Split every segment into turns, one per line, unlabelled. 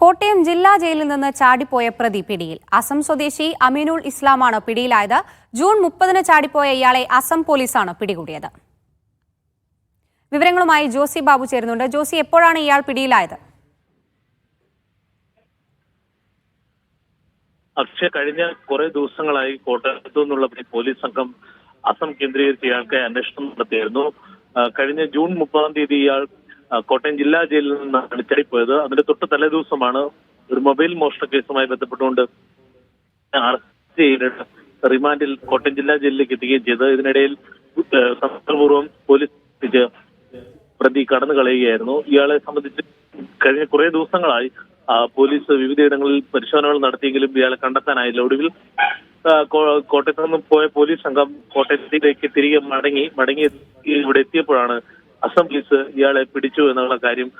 കോട്ടയം ജില്ലാ ജയിലിൽ നിന്ന് ചാടിപ്പോയ പ്രതി പിടിയിൽ. അസം സ്വദേശി അമീനുൾ ഇസ്ലാമാണ് പിടിയിലായത്. ജൂൺ മുപ്പതിന് ചാടിപ്പോയ ഇയാളെ അസം പോലീസാണ് പിടികൂടിയത്. വിവരങ്ങളുമായി ജോസി ബാബു ചേരുന്നുണ്ട്. ജോസി എപ്പോഴാണ് ഇയാൾ പിടിയിലായത്?
അക്ഷയ കഴിഞ്ഞ കുറെ ദിവസങ്ങളായി കോട്ടയത്തു നിന്നുള്ള പോലീസ് സംഘം അസം കേന്ദ്രീകരിച്ച് ഇയാൾക്ക് അന്വേഷണം നടത്തിയായിരുന്നു കഴിഞ്ഞ ജൂൺ മുപ്പതാം തീയതി ഇയാൾ കോട്ടയം ജില്ലാ ജയിലിൽ നിന്നാണ് ചാടിപ്പോയത് അതിന്റെ തൊട്ട് തലേ ദിവസമാണ് ഒരു മൊബൈൽ മോഷണ കേസുമായി ബന്ധപ്പെട്ടുകൊണ്ട് അറസ്റ്റ് ചെയ്തിട്ട് റിമാൻഡിൽ കോട്ടയം ജില്ലാ ജയിലിലേക്ക് എത്തുകയും ചെയ്തത് ഇതിനിടയിൽ ആ, പോലീസ് പ്രതി കടന്നു കളയുകയായിരുന്നു. ഇയാളെ സംബന്ധിച്ച് കഴിഞ്ഞ കുറെ ദിവസങ്ങളായി പോലീസ് വിവിധയിടങ്ങളിൽ പരിശോധനകൾ നടത്തിയെങ്കിലും ഇയാളെ കണ്ടെത്താനായില്ല. ഒടുവിൽ കോട്ടയത്ത് നിന്ന് പോയ പോലീസ് സംഘം കോട്ടയത്തിലേക്ക് തിരികെ മടങ്ങി മടങ്ങി ഇവിടെ എത്തിയപ്പോഴാണ് അസം പോലീസ് ഇയാളെ പിടിച്ചു എന്നുള്ള കാര്യം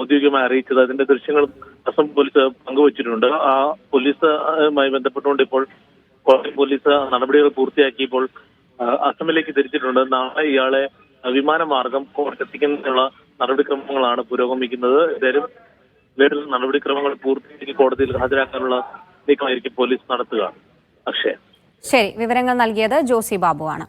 ഔദ്യോഗികമായി അറിയിച്ചത്. അതിന്റെ ദൃശ്യങ്ങൾ അസം പോലീസ് പങ്കുവച്ചിട്ടുണ്ട്. ആ പോലീസുമായി ബന്ധപ്പെട്ടുകൊണ്ട് ഇപ്പോൾ പോലീസ് നടപടികൾ പൂർത്തിയാക്കിയപ്പോൾ അസമിലേക്ക് തിരിച്ചിട്ടുണ്ട്. നാളെ ഇയാളെ വിമാനമാർഗം കോടതിയെത്തിക്കുന്നതിനുള്ള നടപടിക്രമങ്ങളാണ് പുരോഗമിക്കുന്നത്. ഏതായാലും വേറെ നടപടിക്രമങ്ങൾ പൂർത്തിയാക്കി കോടതിയിൽ ഹാജരാക്കാനുള്ള നീക്കമായിരിക്കും പോലീസ് നടത്തുക. അക്ഷയ.
ശരി വിവരങ്ങൾ നൽകിയത് ജോസി ബാബുവാണ്.